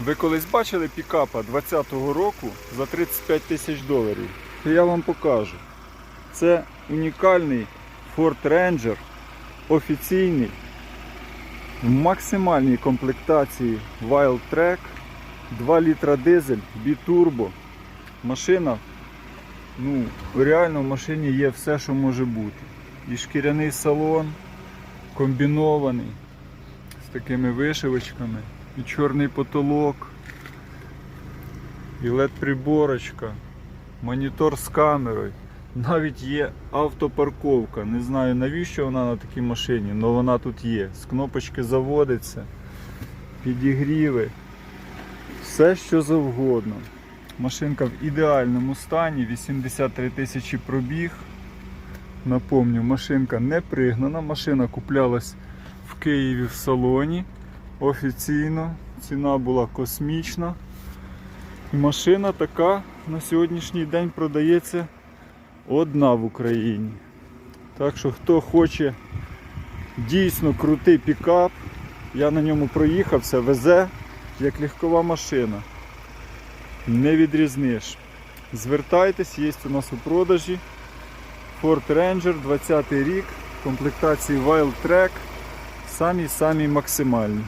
Ви колись бачили пікапа 20-го року за 35 тисяч доларів? Я вам покажу. Це унікальний Ford Ranger офіційний в максимальній комплектації Wild Track 2 літра дизель, бітурбо. Машина, ну, реально в машині є все, що може бути. І шкіряний салон комбінований з такими вишивочками, і чорний потолок, і LED-приборочка, монітор з камерою. Навіть є автопарковка. Не знаю навіщо вона на такій машині, але вона тут є. З кнопочки заводиться, підігріви, все що завгодно. Машинка в ідеальному стані, 83 тисячі пробіг. Напомню, машинка не пригнана, машина куплялась в Києві в салоні офіційно. Ціна була космічна. І машина така на сьогоднішній день продається одна в Україні. Так що хто хоче дійсно крутий пікап, я на ньому проїхався, везе як легкова машина. Не відрізниш. Звертайтесь, є у нас у продажі. Ford Ranger 20 рік, комплектації Wild Track, самі-самі максимальні.